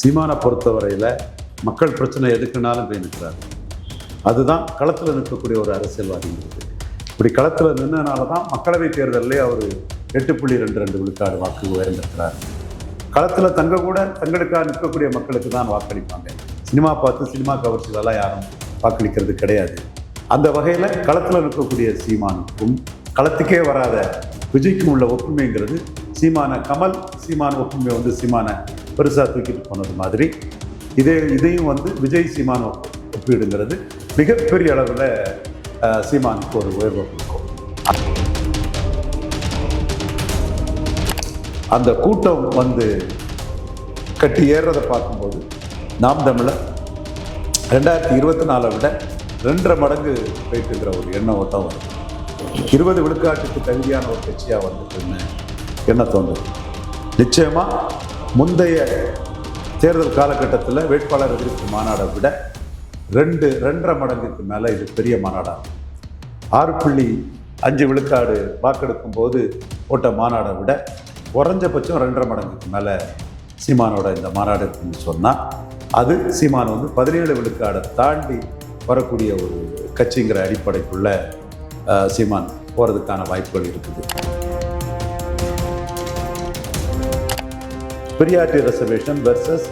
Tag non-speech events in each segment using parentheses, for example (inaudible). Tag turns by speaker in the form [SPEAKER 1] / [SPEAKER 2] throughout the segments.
[SPEAKER 1] சீமானை பொறுத்தவரையில் மக்கள் பிரச்சனை எதுக்குனாலும் போய் நிற்கிறாரு. அதுதான் களத்தில் நிற்கக்கூடிய ஒரு அரசியல்வாதிங்கிறது இப்படி களத்தில் நின்றனால தான் மக்களவைத் தேர்தலிலே அவர் எட்டு புள்ளி ரெண்டு ரெண்டு விழுக்காடு வாக்கு உயர்ந்திருக்கிறார். களத்தில் தங்க கூட தங்களுக்காக நிற்கக்கூடிய மக்களுக்கு தான் வாக்களிப்பாங்க. சினிமா பார்த்து சினிமா கவர்ச்சிகளெல்லாம் யாரும் வாக்களிக்கிறது கிடையாது. அந்த வகையில் களத்தில் நிற்கக்கூடிய சீமானுக்கும் களத்துக்கே வராத விஜய்க்கும் உள்ள ஒப்புமைங்கிறது சீமான கமல் சீமான ஒப்புமை வந்து சீமான பெருசாக தூக்கிட்டு போனது மாதிரி. இதே இதையும் வந்து விஜய் சீமான ஒப்பீடுங்கிறது மிகப்பெரிய அளவில் சீமானுக்கு ஒரு உயர்வை கொடுக்கும். அந்த கூட்டம் வந்து கட்டி ஏறுறதை பார்க்கும்போது நாம் தமிழர் ரெண்டாயிரத்தி இருபத்தி நாலை விட ரெண்டரை மடங்கு போயிட்டுங்கிற ஒரு எண்ண ஓட்டம் வருது. இருபது விழுக்காட்டுக்கு தகுதியான ஒரு கட்சியாக வந்துட்டுன்னு என்ன தோணுது நிச்சயமாக முந்தைய தேர்தல் காலகட்டத்தில் வேட்பாளர் எதிர்ப்பு மாநாடை விட ரெண்டு ரெண்டரை மடங்குக்கு மேலே இது பெரிய மாநாடாகும். ஆறு புள்ளி அஞ்சு விழுக்காடு வாக்கெடுக்கும் போது போட்ட மாநாடை விட குறைஞ்சபட்சம் ரெண்டரை மடங்குக்கு மேலே சீமானோட இந்த மாநாடு இருக்குன்னு சொன்னால் அது சீமான் வந்து பதினேழு விழுக்காடை தாண்டி வரக்கூடிய ஒரு கட்சிங்கிற அடிப்படைக்குள்ள சீமான் போகிறதுக்கான வாய்ப்புகள் இருக்குது. பெரியாட்டி ரிசர்வேஷன் வெர்சஸ்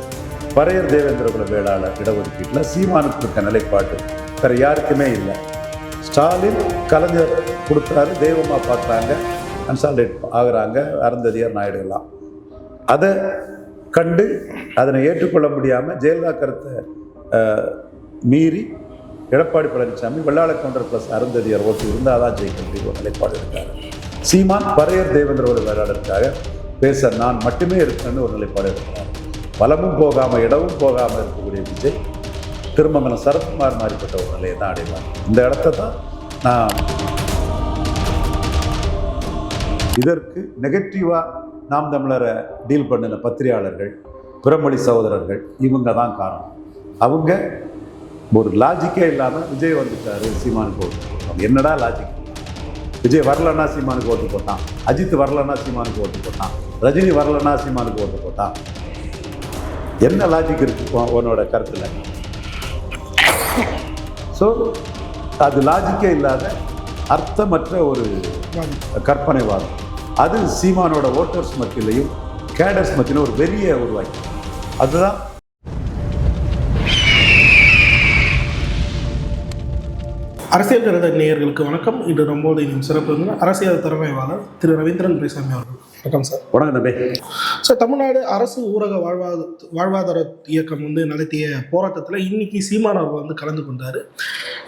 [SPEAKER 1] பரையர் தேவேந்திரகுல வேளாளர் இடஒதுக்கீட்டில் சீமானுக்கு இருக்க நிலைப்பாட்டு வேற யாருக்குமே இல்லை. ஸ்டாலின் கலைஞர் கொடுக்குறாரு தெய்வமாக பார்க்குறாங்க கன்சால்டேட் ஆகுறாங்க அருந்ததியார் நாயுடு எல்லாம். அதை கண்டு அதனை ஏற்றுக்கொள்ள முடியாமல் ஜெயலலிதா கருத்தை மீறி எடப்பாடி பழனிசாமி வெள்ளாள கவுண்டர் ப்ளஸ் அருந்ததியார் ஓட்டு இருந்தால் தான் ஜெயிக்க முடியும் நிலைப்பாடு இருக்காரு சீமான் பரையர் தேவேந்திரோட வேளாளருக்காக பேச நான் மட்டுமே இருக்கேன்னு ஒரு நிலைப்பாடு இருக்கிறார். வலமும் போகாமல் இடமும் போகாமல் இருக்கக்கூடிய விஜய் திருமங்கலம் சரத்குமார் மாதிரிப்பட்ட ஒரு நிலையை தான் அடைவார். இந்த இடத்த தான் நான் இதற்கு நெகட்டிவாக நாம் தமிழரை டீல் பண்ணின பத்திரிகையாளர்கள் பிறமொழி சகோதரர்கள் இவங்க தான் காரணம். அவங்க ஒரு லாஜிக்கே இல்லாமல் விஜய் வந்துட்டார் சீமான் ஓட்டு என்னடா லாஜிக் விஜய் வரலன்னா சீமானுக்கு ஓட்டு போட்டான். அஜித் வரலன்னா சீமானுக்கு ஓட்டு போட்டான். ரஜினி வரலன்னா சீமானுக்கு ஓட்டு போட்டான். என்ன லாஜிக் இருக்கு உன்னோட கருத்தில்? ஸோ அது லாஜிக்கே இல்லாத அர்த்தமற்ற ஒரு கற்பனைவாதம். அது சீமானோட ஓட்டர்ஸ் மத்தியிலையும் கேடர்ஸ் மத்தியிலும் ஒரு பெரிய உருவாக்கி. அதுதான்
[SPEAKER 2] அரசியல் கருத நேயர்களுக்கு வணக்கம். இன்று நம்மோடு இன்னும் சிறப்பு விருந்தினர் அரசியல் திறமையாளர் திரு ரவீந்திரன் துரைசாமி அவர்கள். வணக்கம் சார்.
[SPEAKER 1] வணக்கம் தம்பி.
[SPEAKER 2] சார் தமிழ்நாடு அரசு ஊரக வாழ்வாத வாழ்வாதார இயக்கம் வந்து நடத்திய போராட்டத்தில் இன்னைக்கு சீமான் வந்து கலந்து கொண்டார்.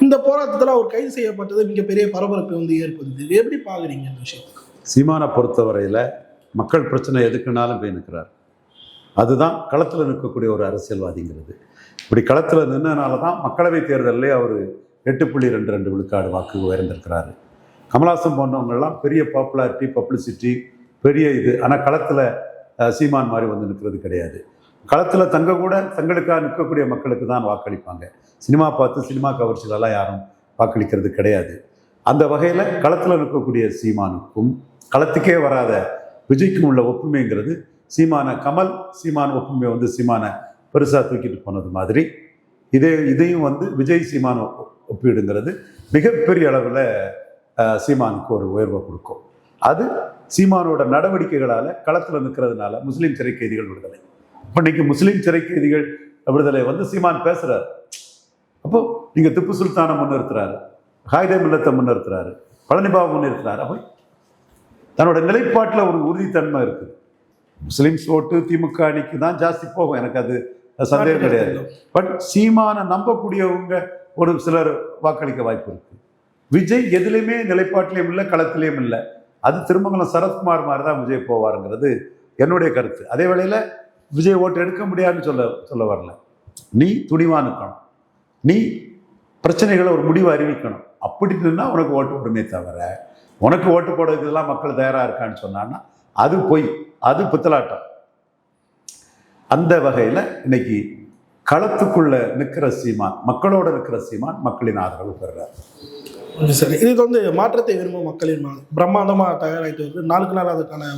[SPEAKER 2] இந்த போராட்டத்தில் அவர் கைது செய்யப்பட்டது மிகப்பெரிய பரபரப்பை வந்து ஏற்படுது இது எப்படி பார்க்குறீங்க இந்த விஷயத்தை
[SPEAKER 1] சீமானை பொறுத்தவரையில் மக்கள் பிரச்சனை எதுக்குனாலும் போய் நிற்கிறார் அதுதான் களத்தில் நிற்கக்கூடிய ஒரு அரசியல்வாதிங்கிறது. இப்படி களத்தில் நின்றனால தான் மக்களவைத் தேர்தலிலே அவர் எட்டு புள்ளி ரெண்டு ரெண்டு விழுக்காடு வாக்கு உயர்ந்திருக்கிறாரு. கமலாசன் போன்றவங்கெல்லாம் பெரிய பாப்புலாரிட்டி பப்ளிசிட்டி பெரிய இது. ஆனால் களத்தில் சீமான் மாதிரி வந்து நிற்கிறது கிடையாது. களத்தில் தங்க கூட தங்களுக்காக நிற்கக்கூடிய மக்களுக்கு தான் வாக்களிப்பாங்க. சினிமா பார்த்து சினிமா கவர்ச்சிகளெல்லாம் யாரும் வாக்களிக்கிறது கிடையாது. அந்த வகையில் களத்தில் நிற்கக்கூடிய சீமானுக்கும் களத்துக்கே வராத விஜய்க்கும் உள்ள ஒப்புமைங்கிறது சீமான கமல் சீமான் ஒப்புமை வந்து சீமானை பெருசாக தூக்கிட்டு போனது மாதிரி இதே இதையும் வந்து விஜய் சீமான் ஒப்பீடுங்கிறது. மிகப்பெரிய அளவில் சீமானுக்கு ஒரு உயர்வை கொடுக்கும். அது சீமானோட நடவடிக்கைகளால் களத்தில் நிற்கிறதுனால முஸ்லீம் சிறை கைதிகள் விடுதலை. இப்போ இன்னைக்கு முஸ்லீம் சிறை கைதிகள் விடுதலை வந்து சீமான் பேசுகிறார் அப்போ நீங்கள் திப்பு சுல்தானை முன்னிறுத்துறாரு. ஹாய்தே மில்லத்தை முன்னிறுத்துறாரு. பழனிபாபு முன்னிறுத்துறாரு. அப்போ தன்னோட நிலைப்பாட்டில் ஒரு உறுதித்தன்மை இருக்குது. முஸ்லீம்ஸ் ஓட்டு திமுக அணிக்கு தான் ஜாஸ்தி போகும். எனக்கு அது சந்தேகம் கிடையாது. பட் சீமானை நம்பக்கூடியவங்க ஒரு சிலர் வாக்களிக்க வாய்ப்பு இருக்கு. விஜய் எதுலையுமே நிலைப்பாட்டிலையும் இல்லை களத்திலையும் இல்லை. அது திருமங்கலம் சரத்குமார் மாதிரி தான் விஜய் போவாருங்கிறது என்னுடைய கருத்து. அதே வேளையில் விஜய் ஓட்டு எடுக்க முடியாதுன்னு சொல்ல சொல்ல வரல. நீ துணிவா நிற்கணும் நீ பிரச்சனைகளை ஒரு முடிவு அறிவிக்கணும். அப்படி நின்னா உனக்கு ஓட்டு போடுமே தவிர உனக்கு ஓட்டு போடுறதுக்கெல்லாம் மக்கள் தயாராக இருக்கான்னு சொன்னான்னா அது பொய். அது பித்தலாட்டம். அந்த வகையில் இன்னைக்கு களத்துக்குள்ள நிற்கிற சீமான் மக்களோட நிற்கிற சீமான் மக்களின் ஆதரவு பெறுறார்.
[SPEAKER 2] சரி. இது வந்து மாற்றத்தை விரும்பும் மக்களின் பிரம்மாண்டமாக தயாராகிட்டு வருது நாளுக்கு நாள் அதுக்கான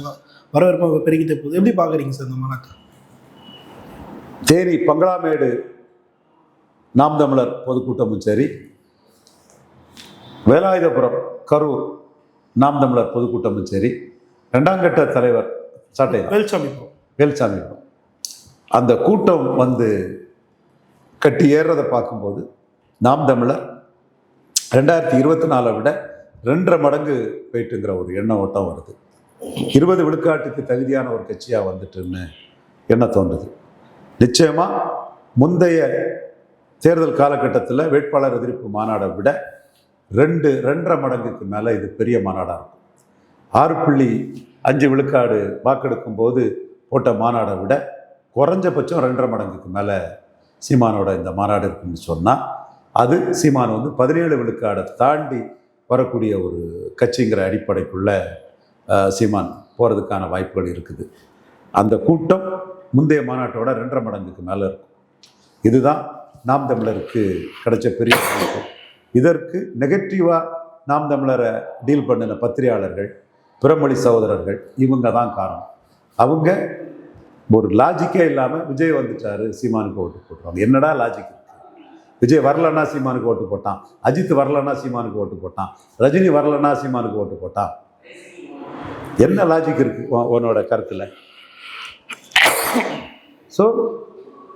[SPEAKER 2] வரவேற்பு பெருகிட்டே போகுது. எப்படி பார்க்குறீங்க சார் இந்த மாநாட்டை?
[SPEAKER 1] தேனி பங்களாமேடு நாம் தமிழர் பொதுக்கூட்டமும் சரி வேலாயுதபுரம் கரூர் நாம் தமிழர் பொதுக்கூட்டமும் சரி ரெண்டாம் கட்ட தலைவர் சாட்டை
[SPEAKER 2] வேல்சாமி
[SPEAKER 1] வேல்சாமி அந்த கூட்டம் வந்து கட்டி ஏறுறதை பார்க்கும்போது நாம் தமிழர் ரெண்டாயிரத்தி இருபத்தி நாலை விட ரெண்டரை மடங்கு போயிட்டுங்கிற ஒரு எண்ண ஓட்டம் வருது. இருபது விழுக்காட்டுக்கு தகுதியான ஒரு கட்சியாக வந்துட்டுன்னு என்ன தோன்றுது? நிச்சயமாக முந்தைய தேர்தல் காலகட்டத்தில் வேட்பாளர் எதிர்ப்பு மாநாடை விட ரெண்டு ரெண்டரை மடங்குக்கு மேலே இது பெரிய மாநாடாக இருக்கும். ஆறு புள்ளி அஞ்சு விழுக்காடு வாக்கெடுக்கும் போது போட்ட மாநாடை விட குறைஞ்சபட்சம் ரெண்டரை மடங்குக்கு மேலே சீமானோட இந்த மாநாடு இருக்குன்னு சொன்னால் அது சீமான் வந்து பதினேழு விழுக்காடை தாண்டி வரக்கூடிய ஒரு கட்சிங்கிற அடிப்படைக்குள்ள சீமான் போகிறதுக்கான வாய்ப்புகள் இருக்குது. அந்த கூட்டம் முந்தைய மாநாட்டோட ரெண்டரை மடங்குக்கு மேலே இருக்கும். இதுதான் நாம் தமிழருக்கு கிடைச்ச பெரிய வாய்ப்பு. இதற்கு நெகட்டிவாக நாம் தமிழரை டீல் பண்ணின பத்திரிகையாளர்கள் பிறமொழி சகோதரர்கள் இவங்க தான் காரணம். அவங்க ஒரு லாஜிக்கே இல்லாமல் விஜய் வந்துட்டாரு சீமானுக்கு ஓட்டு போட்டுருவாங்க. என்னடா லாஜிக் விஜய் வரலன்னா சீமானுக்கு ஓட்டு போட்டான். அஜித் வரலன்னா சீமானுக்கு ஓட்டு போட்டான். ரஜினி வரலன்னா சீமானுக்கு ஓட்டு போட்டான். என்ன லாஜிக் இருக்கு உன்- உன்னோட கருத்தில்? ஸோ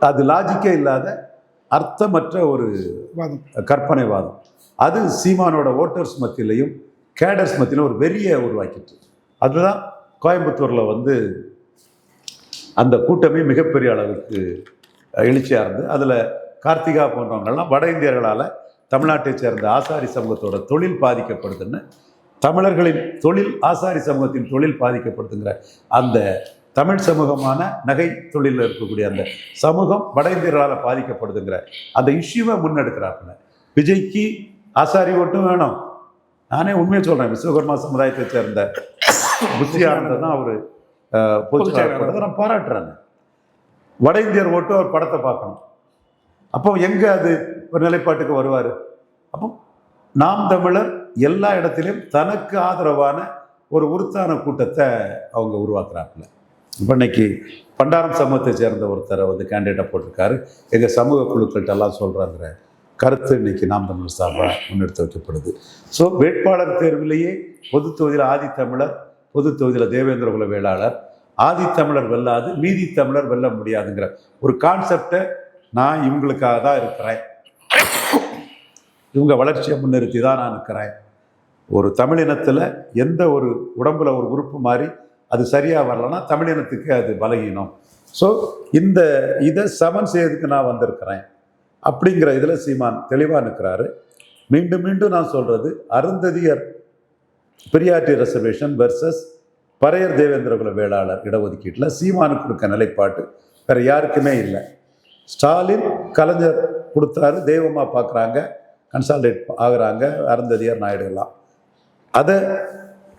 [SPEAKER 1] அது லாஜிக்கே இல்லாத அர்த்தமற்ற ஒரு
[SPEAKER 2] வாதம்.
[SPEAKER 1] கற்பனைவாதம். அது சீமானோட ஓட்டர்ஸ் மத்தியிலையும் கேடர்ஸ் மத்தியிலும் ஒரு வெறியை உருவாக்கிட்டு அதுதான் கோயம்புத்தூரில் வந்து அந்த கூட்டமே மிகப்பெரிய அளவுக்கு எழுச்சியாக இருந்து அதில் கார்த்திகா போன்றவங்கள்லாம் வட இந்தியர்களால் தமிழ்நாட்டை சேர்ந்த ஆசாரி சமூகத்தோட தொழில் பாதிக்கப்படுதுன்னு தமிழர்களின் தொழில் ஆசாரி சமூகத்தின் தொழில் பாதிக்கப்படுதுங்கிற அந்த தமிழ் சமூகமான நகை தொழிலில் இருக்கக்கூடிய அந்த சமூகம் வட இந்தியர்களால் பாதிக்கப்படுதுங்கிற அந்த இஷ்யூவை முன்னெடுக்கிறாப்புல. விஜய்க்கு ஆசாரி ஓட்டும் வேணும். நானே உண்மையை சொல்கிறேன் விஸ்வகர்மா சமுதாயத்தை சேர்ந்த புத்தி தான் அவர் பொதுச் செயலாளர். நான் பாராட்டுறேன் வட இந்தியர் ஓட்டு அவர் படத்தை பார்க்கணும். அப்போ எங்கே அது ஒரு நிலைப்பாட்டுக்கு வருவார்? அப்போ நாம் தமிழர் எல்லா இடத்திலும் தனக்கு ஆதரவான ஒரு உருத்தான கூட்டத்தை அவங்க உருவாக்குறாப்புல. இப்போ இன்னைக்கு பண்டாரம் சமூகத்தை சேர்ந்த ஒருத்தரை வந்து கேண்டிடேட்டாக போட்டிருக்காரு. எங்கள் சமூக குழுக்கள்கிட்ட எல்லாம் சொல்கிறாங்கிற கருத்து இன்னைக்கு நாம் தமிழர் சார்பாக முன்னெடுத்து வைக்கப்படுது. ஸோ வேட்பாளர் தேர்விலேயே பொது தொகுதியில் ஆதித்தமிழர் பொது தொகுதியில் தேவேந்திர குல வேளாளர் ஆதித்தமிழர் வெல்லாது மீதி தமிழர் வெல்ல முடியாதுங்கிற ஒரு கான்செப்டை நான் இவங்களுக்காக தான் இருக்கிறேன். இவங்க வளர்ச்சியை முன்னிறுத்தி தான் நான் இருக்கிறேன். ஒரு தமிழினத்தில் எந்த ஒரு உடம்புல ஒரு உறுப்பு மாதிரி அது சரியாக வரலன்னா தமிழினத்துக்கு அது பலகீனம். ஸோ இந்த இதை சமன் செய்யறதுக்கு நான் வந்திருக்கிறேன். அப்படிங்கிற இதில் சீமான் தெளிவாக நிற்கிறாரு மீண்டும் மீண்டும் நான் சொல்கிறது அருந்ததியர் பெரியாற்றி ரிசர்வேஷன் வெர்சஸ் பறையர் தேவேந்திரகுல வேளாளர் இடஒதுக்கீட்டில் சீமானுக்கு கொடுக்க நிலைப்பாட்டு வேறு யாருக்குமே இல்லை. ஸ்டாலின் கலைஞர் கொடுத்தாரு தெய்வமாக பார்க்குறாங்க கன்சால்டேட் ஆகுறாங்க அருந்ததியர் நாயுடுலாம் அதை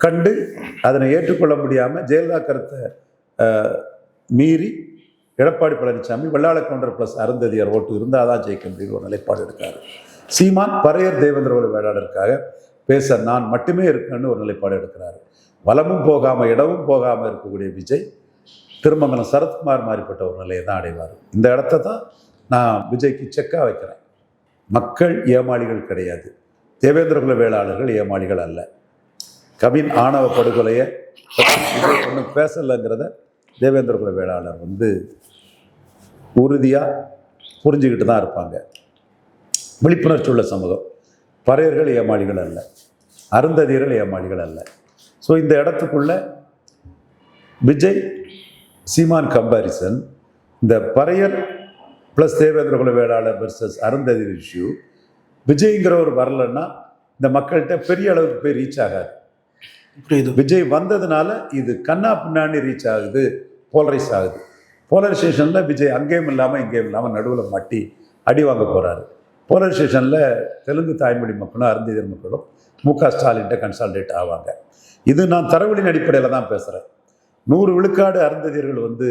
[SPEAKER 1] கண்டு அதனை ஏற்றுக்கொள்ள முடியாமல் ஜெயலலிதா கருத்தை மீறி எடப்பாடி பழனிசாமி வெள்ளாள கவுண்டர் ப்ளஸ் அருந்ததியர் ஓட்டு இருந்தால் தான் ஜெயிக்க முடியும் ஒரு நிலைப்பாடு எடுக்காரு சீமான் பறையர் தேவேந்திரகுல வேளாளருக்காக பேச நான் மட்டுமே இருக்கேன்னு ஒரு நிலைப்பாடு எடுக்கிறாரு. வலமும் போகாமல் இடமும் போகாமல் இருக்கக்கூடிய விஜய் திருமங்கலம் சரத்குமார் மாதிரிப்பட்ட ஒரு நிலையை தான் அடைவார். இந்த இடத்த தான் நான் விஜய்க்கு செக்காக வைக்கிறேன். மக்கள் ஏமாளிகள் கிடையாது. தேவேந்திரகுல வேளாளர்கள் ஏமாளிகள் அல்ல. கவின் ஆணவ படுகொலையை ஒன்றும் பேசலைங்கிறத தேவேந்திரகுல வேளாளர் வந்து உறுதியாக புரிஞ்சுக்கிட்டு தான் இருப்பாங்க. விழிப்புணர்ச்சி உள்ள சமூகம். பறையர்கள் ஏமாளிகள் அல்ல. அருந்ததியர்கள் ஏமாளிகள் அல்ல. ஸோ இந்த இடத்துக்குள்ள விஜய் சீமான் கம்பாரிசன் இந்த Paraiyar plus Devendrakula Vellalar versus Arunthathi issue விஜய்ங்கிறவர் வரலன்னா இந்த மக்கள்கிட்ட பெரிய அளவுக்கு போய் ரீச் ஆகாது.
[SPEAKER 2] புரியுது.
[SPEAKER 1] விஜய் வந்ததுனால இது கண்ணா பின்னாடி ரீச் ஆகுது போலரைஸ் ஆகுது. போலரைசேஷனில் விஜய் அங்கேயும் இல்லாமல் இங்கேயும் இல்லாமல் நடுவில் மாட்டி அடி வாங்க போகிறாரு போலரைசேஷனில் தெலுங்கு தாய்மொழி மக்களும் அருந்தியர் மக்களும் மு க ஸ்டாலின்ட்ட கன்சால்டேட் ஆவாங்க. இது நான் தரவழியின் அடிப்படையில் தான் பேசுகிறேன் நூறு விழுக்காடு அருந்ததியர்கள் வந்து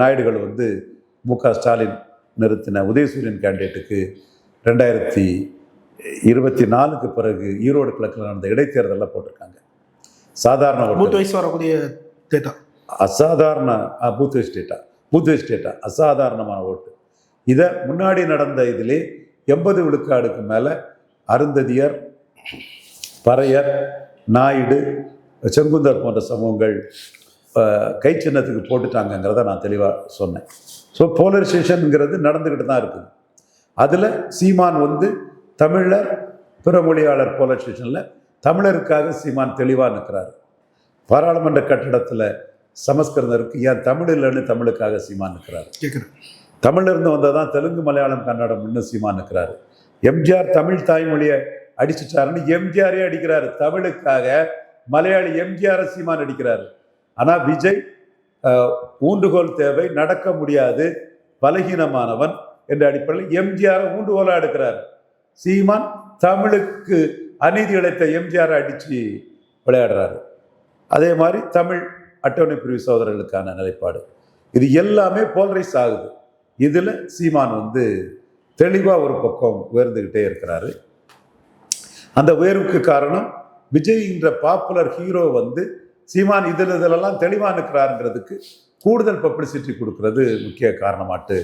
[SPEAKER 1] நாயுடுகள் வந்து மு க ஸ்டாலின் நிறுத்தின உதயசூரியன் கேண்டிடேட்டுக்கு ரெண்டாயிரத்தி இருபத்தி நாலுக்கு பிறகு ஈரோடு கிழக்கில் நடந்த இடைத்தேர்தலில் போட்டிருக்காங்க. சாதாரண ஓட்டு.
[SPEAKER 2] வயசு வரக்கூடிய டேட்டா
[SPEAKER 1] அசாதாரண பூத் ஸ்டேட்டா பூத் எஸ்டேட்டா அசாதாரணமான ஓட்டு. இதை முன்னாடி நடந்த இதிலே எண்பது விழுக்காடுக்கு மேலே அருந்ததியர் பறையர் நாயுடு செங்குந்தர் போன்ற சமூகங்கள் கை சின்னத்துக்கு போட்டுட்டாங்கங்கிறத நான் தெளிவாக சொன்னேன். ஸோ போலரைசேஷனுங்கிறது நடந்துக்கிட்டு தான் இருக்குது. அதில் சீமான் வந்து தமிழர் பிற மொழியாளர் போலரைசேஷனில் தமிழருக்காக சீமான் தெளிவாக நிற்கிறார் பாராளுமன்ற கட்டிடத்தில் சமஸ்கிருதருக்கு ஏன் தமிழ் இல்லைன்னு தமிழுக்காக சீமான் நிற்கிறார்
[SPEAKER 2] கேட்குறேன்
[SPEAKER 1] தமிழ்லேருந்து இருந்து தான் தெலுங்கு மலையாளம் கன்னடம் இன்னும் சீமா நிற்கிறாரு. எம்ஜிஆர் தமிழ் தாய்மொழியை அடிச்சுட்டாருன்னு எம்ஜிஆரே அடிக்கிறாரு. தமிழுக்காக மலையாளி எம்ஜிஆர் சீமான் அடிக்கிறாரு ஆனால் விஜய் ஊண்டுகோல் தேவை நடக்க முடியாது பலகீனமானவன் என்ற அடிப்படையில் எம்ஜிஆரை ஊண்டுகோலாக எடுக்கிறார். சீமான் தமிழுக்கு அநீதி இழைத்த எம்ஜிஆரை அடித்து விளையாடுறாரு. அதே மாதிரி தமிழ் அட்டவணை பிரிவு சகோதரர்களுக்கான நிலைப்பாடு. இது எல்லாமே போல்ரைஸ் ஆகுது. இதில் சீமான் வந்து தெளிவாக ஒரு பக்கம் உயர்ந்துக்கிட்டே இருக்கிறாரு. அந்த உயர்வுக்கு காரணம் விஜய்ன்ற பாப்புலர் ஹீரோ வந்து சீமான் இதில் இதிலெல்லாம் தெளிவாக இருக்கிறாருங்கிறதுக்கு கூடுதல் பப்ளிசிட்டி கொடுக்கறது முக்கிய காரணமாட்டு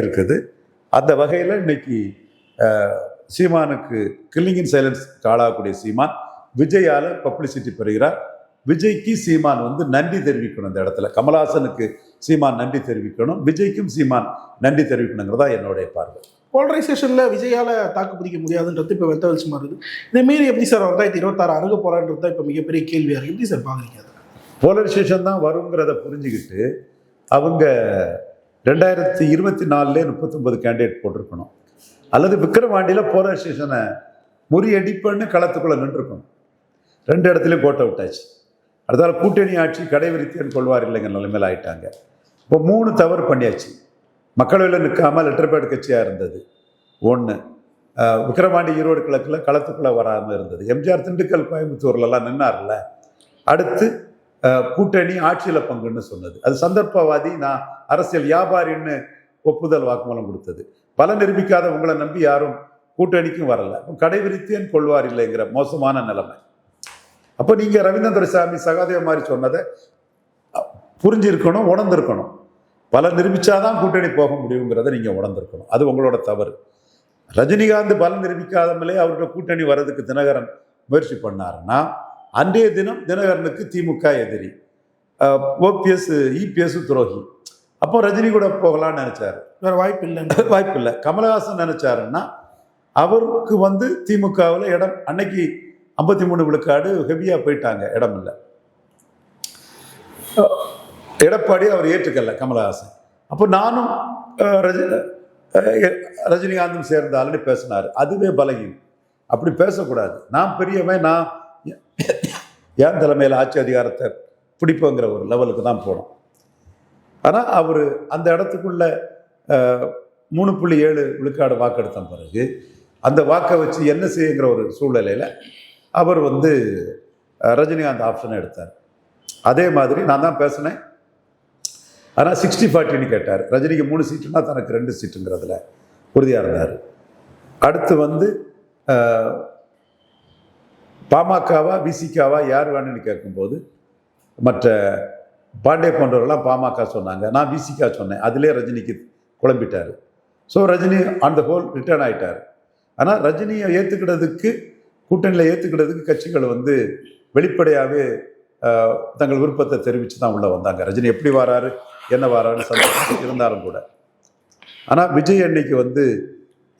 [SPEAKER 1] இருக்குது. அந்த வகையில் இன்னைக்கு சீமானுக்கு கில்லிங்கின் சைலன்ஸ் ஆளாகக்கூடிய சீமான் விஜயால் பப்ளிசிட்டி பெறுகிறார். விஜய்க்கு சீமான் வந்து நன்றி தெரிவிக்கணும் இந்த இடத்துல. கமலஹாசனுக்கு சீமான் நன்றி தெரிவிக்கணும். விஜய்க்கும் சீமான் நன்றி தெரிவிக்கணுங்கிறதா என்னுடைய பார்வை.
[SPEAKER 2] போலரைசேஷனில் விஜயால தாக்கு பிடிக்க முடியாதுன்றது இப்போ வெத்த வெளிச்சமாக இருக்குது. இதே மீறி எப்படி சார் ரெண்டாயிரத்தி இருபத்தாறு அணுக போறான்றது தான் இப்போ மிகப்பெரிய கேள்வியாக இருக்குது எப்படி சார் பார்க்குறீங்க
[SPEAKER 1] போலரைசேஷன் தான் வருங்கிறத புரிஞ்சுக்கிட்டு அவங்க ரெண்டாயிரத்தி இருபத்தி நாலுலேயே முப்பத்தொன்பது கேண்டிடேட் போட்டிருக்கணும். அல்லது விக்ரவாண்டியில் போலரைசேஷனை முறியடிப்புன்னு களத்துக்குள்ளே நின்றுருக்கணும். ரெண்டு இடத்துலையும் கோட்டை விட்டாச்சு அடுத்தால கூட்டணி ஆட்சி கடைவிரித்தேன் கொள்வார் இல்லைங்க நிலைமையில் ஆயிட்டாங்க. இப்போ மூணு தவறு பண்ணியாச்சு. மக்களவையில் நிற்காம லெட்டர்பேட் கட்சியாக இருந்தது. ஒன்று விக்ரவாண்டி ஈரோடு கிழக்கில் களத்துக்குள்ளே வராமல் இருந்தது. எம்ஜிஆர் திண்டுக்கல் கோயம்புத்தூர்லலாம் நின்னார்ல. அடுத்து கூட்டணி ஆட்சியில் பங்குன்னு சொன்னது. அது சந்தர்ப்பவாதி நான் அரசியல் வியாபாரின்னு ஒப்புதல் வாக்குமூலம் கொடுத்தது. பல நிரூபிக்காத உங்களை நம்பி யாரும் கூட்டணிக்கும் வரல. அப்போ கடைவிரித்தேன் கொள்வார் இல்லைங்கிற மோசமான நிலைமை. அப்போ நீங்கள் ரவீந்திர சாமி சகாதேவ மாதிரி சொன்னதை புரிஞ்சிருக்கணும் உணர்ந்திருக்கணும். பல நிரூபிச்சாதான் கூட்டணி போக முடியுங்கிறத நீங்கள் உணர்ந்திருக்கணும். அது உங்களோட தவறு. ரஜினிகாந்த் பலம் நிரூபிக்காதமலே அவரோட கூட்டணி வர்றதுக்கு தினகரன் முயற்சி பண்ணாருன்னா அன்றைய தினம் தினகரனுக்கு திமுக எதிரி. ஓபிஎஸ் இபிஎஸ் துரோகி. அப்போ ரஜினி கூட போகலாம்னு நினைச்சாரு.
[SPEAKER 2] வேற வாய்ப்பு இல்லைன்னு (laughs)
[SPEAKER 1] வாய்ப்பு இல்லை. கமலஹாசன் நினைச்சாருன்னா அவருக்கு வந்து திமுகவில் இடம் அன்னைக்கு ஐம்பத்தி மூணு விழுக்காடு ஹெவியாக போயிட்டாங்க இடம் இல்லை எடப்பாடி அவர் ஏற்றுக்கல கமலஹாசன். அப்போ நானும் அஹ், ரஜினிகாந்தும் சேர்ந்தாலுன்னு பேசினார். அதுவே பலகீனம். அப்படி பேசக்கூடாது. நான் பெரியவன் நான் என் தலைமையில் ஆட்சி அதிகாரத்தை பிடிப்போங்கிற ஒரு லெவலுக்கு தான் போனோம். ஆனால் அவர் அந்த இடத்துக்குள்ள மூணு புள்ளி ஏழு விழுக்காடு வாக்கெடுத்த பிறகு அந்த வாக்கை வச்சு என்ன செய்யுங்கிற ஒரு சூழ்நிலையில் அவர் வந்து ரஜினிகாந்த் ஆப்ஷனை எடுத்தார். அதே மாதிரி நான் தான் பேசினேன். ஆனால் சிக்ஸ்டி ஃபார்ட்டின்னு கேட்டார். ரஜினிக்கு மூணு சீட்டுனா தனக்கு ரெண்டு சீட்டுங்கிறதுல உறுதியாக இருந்தார். அடுத்து வந்து பாமகவா விசிகாவா யார் வேணும்னு கேட்கும்போது மற்ற பாண்டே போன்றவர்கள்லாம் பாமக சொன்னாங்க. நான் விசிகா சொன்னேன். அதிலே ரஜினிக்கு குழம்பிட்டார். So Rajini on the whole return ஆகிட்டார் ஆனால் ரஜினியை ஏற்றுக்கிட்டதுக்கு கூட்டணியில் ஏற்றுக்கிறதுக்கு கட்சிகள் வந்து வெளிப்படையாகவே தங்கள் விருப்பத்தை தெரிவித்து தான் உள்ளே வந்தாங்க. ரஜினி எப்படி வராரு என்ன வராருன்னு சந்தோஷம் இருந்தாலும் கூட. ஆனால் விஜய் அன்னைக்கு வந்து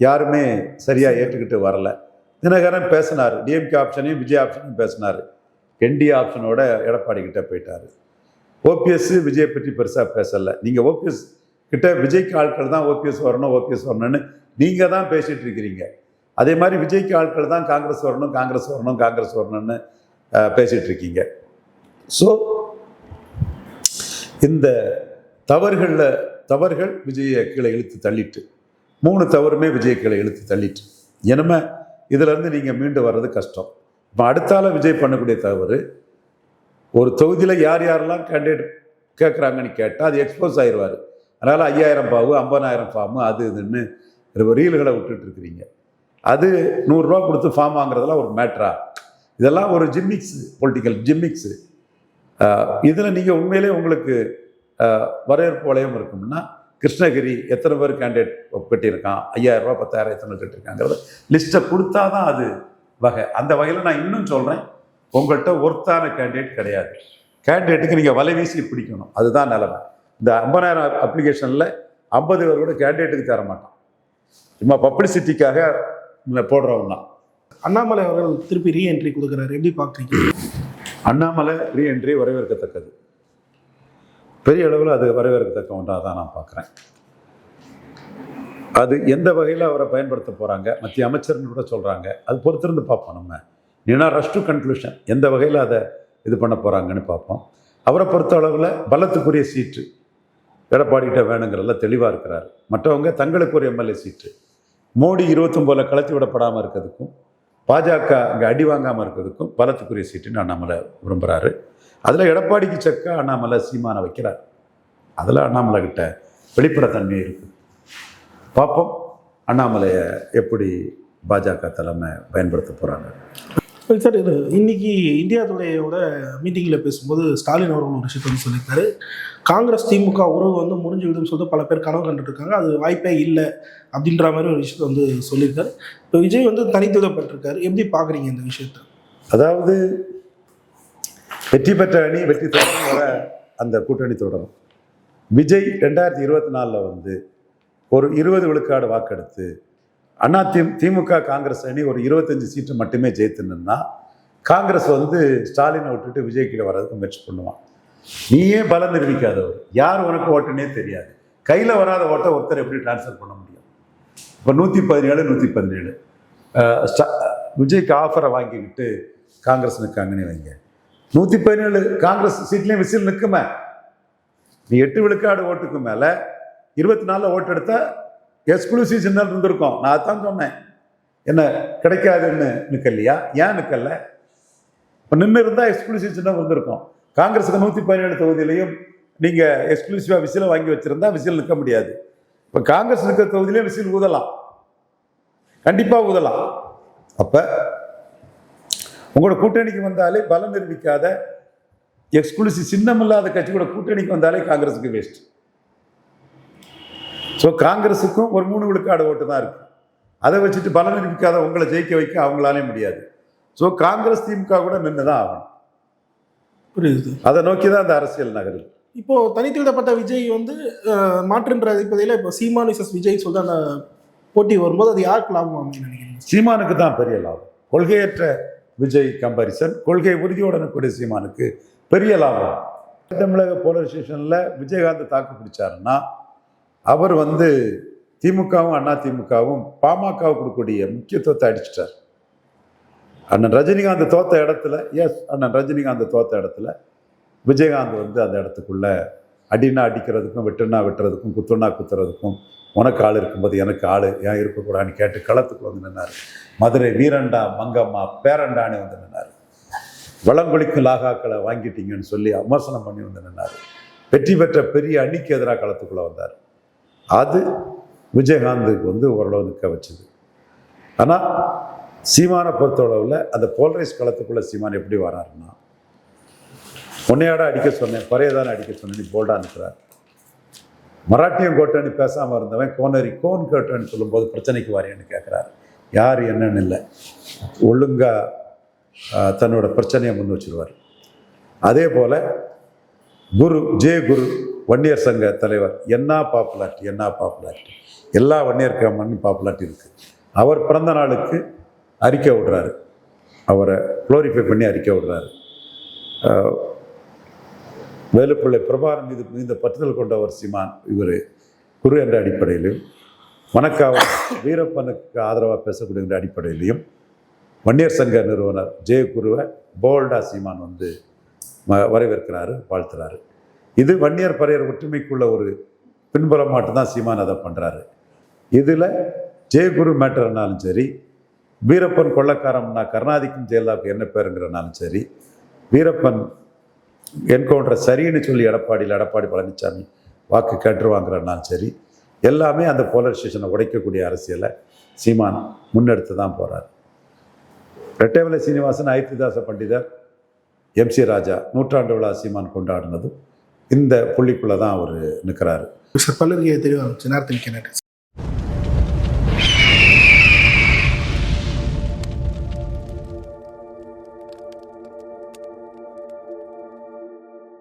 [SPEAKER 1] யாருமே சரியாக ஏற்றுக்கிட்டு வரல. தினகரன் பேசினார். டிஎம்கே ஆப்ஷனையும் விஜய் ஆப்ஷனையும் பேசினார். என்டிஏ ஆப்ஷனோட எடப்பாடி கிட்ட போயிட்டார். ஓபிஎஸ் விஜயை பற்றி பெருசாக பேசலை. நீங்கள் ஓபிஎஸ் கிட்ட விஜய்க்கு ஆட்கள் தான் ஓபிஎஸ் வரணும் ஓபிஎஸ் வரணும்னு நீங்கள் தான் பேசிகிட்டு இருக்கிறீங்க. அதே மாதிரி விஜய்க்கு ஆட்கள் தான் காங்கிரஸ் வரணும் காங்கிரஸ் வரணும் காங்கிரஸ் வரணும்னு பேசிகிட்டு இருக்கீங்க. ஸோ இந்த தவறுகளில் தவறுகள் விஜயை கீழே இழுத்து தள்ளிட்டு மூணு தவறுமே விஜய் கீழே இழுத்து தள்ளிட்டு. இனிமே இதிலேருந்து நீங்கள் மீண்டு வர்றது கஷ்டம். இப்போ அடுத்தால விஜய் பண்ணக்கூடிய தவறு ஒரு தொகுதியில் யார் யாரெல்லாம் கேண்டிடேட் கேட்குறாங்கன்னு கேட்டால் அது எக்ஸ்போஸ் ஆயிடுவார் அதனால் ஐயாயிரம் பாவு ஐம்பதாயிரம் ஃபார்மு அது இதுன்னு ரீல்களை விட்டுட்டு இருக்கிறீங்க. அது நூறுரூவா கொடுத்து ஃபார்ம் வாங்குறதெல்லாம் ஒரு மேட்ரா இதெல்லாம் ஒரு ஜிம்மிக்ஸ் பொலிட்டிக்கல் ஜிம்மிக்ஸு இதில் நீங்கள் உண்மையிலே உங்களுக்கு வரவேற்பு வளையம் இருக்கும்னா கிருஷ்ணகிரி எத்தனை பேர் கேண்டிடேட் கட்டியிருக்கான்? ஐயாயிரம் பத்தாயிரம் எத்தனை கட்டியிருக்காங்கிறத லிஸ்ட்டை கொடுத்தா தான் அது வகை. அந்த வகையில் நான் இன்னும் சொல்கிறேன் உங்கள்கிட்ட ஒர்த்தான கேண்டிடேட் கிடையாது. கேண்டிடேட்டுக்கு நீங்கள் வலை வீசி பிடிக்கணும். அதுதான் நிலைமை. இந்த ஐம்பதாயிரம் அப்ளிகேஷனில் ஐம்பது பேர் கூட கேண்டிடேட்டுக்கு தர மாட்டோம் சும்மா பப்ளிசிட்டிக்காக போடுறவங்க தான்.
[SPEAKER 2] அண்ணாமலை அவர்கள் திருப்பி ரீஎன்ட்ரி கொடுக்குறாரு. எப்படி பார்க்குறீங்க?
[SPEAKER 1] அண்ணாமலை ரீஎன்ட்ரி வரவேற்கத்தக்கது. பெரிய அளவில் அது வரவேற்கத்தக்க ஒன்றாக தான் நான் பார்க்குறேன். அது எந்த வகையில் அவரை பயன்படுத்த போகிறாங்க மத்திய அமைச்சர்னு கூட சொல்கிறாங்க அது பொறுத்திருந்து பார்ப்போம் நம்ம. ஏன்னா ரஷ் டு கன்க்ளூஷன் எந்த வகையில் அதை இது பண்ண போகிறாங்கன்னு பார்ப்போம். அவரை பொறுத்த அளவில் பலத்துக்குரிய சீட்டு. எடப்பாடிகிட்ட வேணுங்கிறதுல தெளிவாக இருக்கிறார். மற்றவங்க தங்களுக்கு ஒரு எம்எல்ஏ சீட்டு. மோடி இருபத்தொம்போதில் கலத்தி விடப்படாமல் இருக்கிறதுக்கும் பாஜக அங்கே அடி வாங்காமல் இருக்கிறதுக்கும் பலத்துக்குரிய சீட்டுன்னு அண்ணாமலை விரும்புகிறாரு அதில் எடப்பாடிக்கு செக்கா அண்ணாமலை சீமானை வைக்கிறார். அதில் அண்ணாமலை கிட்ட வெளிப்படத்தன்மை இருக்குது பார்ப்போம் அண்ணாமலையை எப்படி பாஜக தலைமை பயன்படுத்த போகிறாங்க
[SPEAKER 2] சார் இது இன்னைக்கு இந்தியா துடையோட மீட்டிங்கில் பேசும்போது ஸ்டாலின் அவர்கள் ஒரு விஷயத்தை வந்து சொல்லியிருக்காரு. காங்கிரஸ் திமுக உறவு வந்து முடிஞ்சு விடுன்னு சொல்லிட்டு பல பேர் கனவு கண்டுருக்காங்க. அது வாய்ப்பே இல்லை அப்படின்ற மாதிரி ஒரு விஷயத்தை வந்து சொல்லியிருக்காரு. இப்போ விஜய் வந்து தனித்துவப்பட்டிருக்காரு எப்படி பார்க்குறீங்க இந்த விஷயத்த?
[SPEAKER 1] அதாவது வெற்றி பெற்ற அணி வெற்றி தொடரும் வர அந்த கூட்டணி தொடரும். விஜய் ரெண்டாயிரத்தி இருபத்தி நாலில் வந்து ஒரு இருபது விழுக்காடு வாக்கெடுத்து அண்ணா தி திமுக காங்கிரஸ் அணி ஒரு இருபத்தஞ்சு சீட்டு மட்டுமே ஜெயித்துனுன்னா காங்கிரஸ் வந்து ஸ்டாலினை விட்டுட்டு விஜய் கீழே வர்றதுக்கு முயற்சி பண்ணுவான். நீயே பலம் நிரூபிக்காதவர். யார் உனக்கு ஓட்டுனே தெரியாது. கையில் வராத ஓட்டை ஒருத்தர் எப்படி ட்ரான்ஸ்ஃபர் பண்ண முடியும்? இப்போ நூற்றி பதினேழு நூற்றி பதினேழு. விஜய்க்கு ஆஃபரை வாங்கிக்கிட்டு காங்கிரஸ் நிற்காங்கன்னு வைங்க. நூற்றி பதினேழு காங்கிரஸ் சீட்லேயும் விசில் நிற்குமே நீ எட்டு விழுக்காடு ஓட்டுக்கு மேலே இருபத்தி நாலில் ஓட்டு எடுத்தால் எக்ஸ்க்ளூசிவ் சின்னல் இருந்திருக்கும்? நான் அதான் சொன்னேன். என்ன கிடைக்காதுன்னு நிற்கலையா ஏன் நிற்கல இப்போ நின்று இருந்தால் எக்ஸ்க்ளூசிவ் சின்னம் இருந்திருக்கும்? காங்கிரஸுக்கு நூற்றி பதினேழு தொகுதியிலையும் நீங்கள் எக்ஸ்க்ளூசிவாக விசிலை வாங்கி வச்சுருந்தா விசில் நிற்க முடியாது. இப்போ காங்கிரஸ் நிற்கிற தொகுதியிலையும் விசில் ஊதலாம். கண்டிப்பாக ஊதலாம். அப்போ உங்களோட கூட்டணிக்கு வந்தாலே பலம் நிரூபிக்காத எக்ஸ்க்ளூசிவ் சின்னம் இல்லாத கட்சி கூட கூட்டணிக்கு வந்தாலே காங்கிரஸுக்கு வேஸ்ட் ஸோ காங்கிரஸுக்கும் ஒரு மூணு விழுக்காடு ஓட்டு தான் இருக்கு. அதை வச்சுட்டு பலம் நிரூபிக்காத உங்களை ஜெயிக்க வைக்க அவங்களாலே முடியாது. ஸோ காங்கிரஸ் திமுக கூட நின்று தான் ஆகணும்.
[SPEAKER 2] புரியுது.
[SPEAKER 1] அதை நோக்கி தான் அந்த அரசியல் நகருது.
[SPEAKER 2] இப்போ தனித்துவிடப்பட்ட விஜய் வந்து மாற்றுன்ற அடிப்படையில் இப்போ சீமான் விசஸ் விஜய் சொல்லிட்டு அந்த போட்டி வரும்போது அது யாருக்கு லாபம்
[SPEAKER 1] சீமானுக்கு தான் பெரிய லாபம். கொள்கையற்ற விஜய் கம்பாரிசன் கொள்கை உறுதியுடன் கூடிய சீமானுக்கு பெரிய லாபம். தமிழக போலரைசேஷனில் விஜயகாந்த் தாக்கு பிடிச்சாருன்னா அவர் வந்து திமுகவும் அண்ணா திமுகவும் பாமகவுக்கு கொடுக்கக்கூடிய முக்கியத்துவத்தை அடிச்சிட்டார். அண்ணன் ரஜினிகாந்த் தோத்த இடத்துல எஸ் அண்ணன் ரஜினிகாந்த் தோத்த இடத்துல விஜயகாந்த் வந்து அந்த இடத்துக்குள்ள அடினா அடிக்கிறதுக்கும் வெட்டுனா வெட்டுறதுக்கும் குத்துனா குத்துறதுக்கும் உனக்கு ஆள் இருக்கும்போது எனக்கு ஆள் ஏன் இருக்கக்கூடாதுன்னு கேட்டு களத்துக்கு வந்து நின்னார். மதுரை வீரண்டா மங்கம்மா பேரண்டானே வந்து நின்னார். வளங்குளிக்கும் லாகாக்களை வாங்கிட்டீங்கன்னு சொல்லி விமர்சனம் பண்ணி வந்து நின்னார். வெற்றி பெற்ற பெரிய அணிக்கு எதிராக களத்துக்குள்ளே வந்தார். அது விஜயகாந்துக்கு வந்து ஓரளவு நிற்க வச்சுது. ஆனால் சீமானை பொறுத்தளவில் அந்த போல்ரைஸ் களத்துக்குள்ளே சீமான் எப்படி வராருன்னா உன்னையாட அடிக்க சொன்னேன் பறையதானே அடிக்க சொன்னேன் நீ போல்டா நிற்கிறார். மராட்டியம் கோட்டன்னு பேசாமல் இருந்தவன் கோனரி கோன் கோட்டன்னு சொல்லும்போது பிரச்சனைக்கு வாரியன்னு கேட்குறாரு. யார் என்னன்னு இல்லை. ஒழுங்காக தன்னோட பிரச்சனையை முன் வச்சிருவார். அதே போல் குரு ஜே குரு வன்னியர் சங்க தலைவர் என்ன பாப்புலாரிட்டி என்ன பாப்புலாரிட்டி? எல்லா வன்னியர் கம்மன் பாப்புலாரிட்டி இருக்குது அவர் பிறந்த நாளுக்கு அறிக்கை விடுறாரு. அவரை குளோரிஃபை பண்ணி அறிக்கை விடுறாரு. வேலுப்பிள்ளை பிரபாரம் மீது மிகுந்த பற்றுதல் கொண்டவர் சீமான் இவர். குரு என்ற அடிப்படையிலும் வணக்காவ வீரப்பனுக்கு ஆதரவாக பேசக்கூடிய அடிப்படையிலையும் வன்னியர் சங்க நிறுவனர் ஜெய குருவை போல்டா சீமான் வந்து ம- வரவேற்கிறாரு வாழ்த்துறாரு. இது வன்னியர் பறையர் ஒற்றுமைக்குள்ள ஒரு பின்புறம் மட்டும்தான் சீமான் அதை பண்ணுறாரு இதில் ஜெயகுரு மேட்டர்னாலும் சரி வீரப்பன் கொள்ளக்காரம்னா கருணாதிக்கும் ஜெயலலிதாவுக்கு என்ன பேருங்கிறனாலும் சரி வீரப்பன் என்கவுண்டர் சரின்னு சொல்லி எடப்பாடியில் எடப்பாடி பழனிசாமி வாக்கு கேட்டுருவாங்கிறனாலும் சரி எல்லாமே அந்த போலரைசேஷனை உடைக்கக்கூடிய அரசியலை சீமான் முன்னெடுத்து தான் போகிறார் ரெட்டைவலை சீனிவாசன் ஐத்திதாச பண்டிதர் எம்சி ராஜா நூற்றாண்டு விழா சீமான் கொண்டாடினதும் இந்த புள்ளிக்குள்ளே தான் அவர் நிற்கிறாரு
[SPEAKER 2] சார் பல்லவியை தெளிவாக நேரத்தில் நன்றி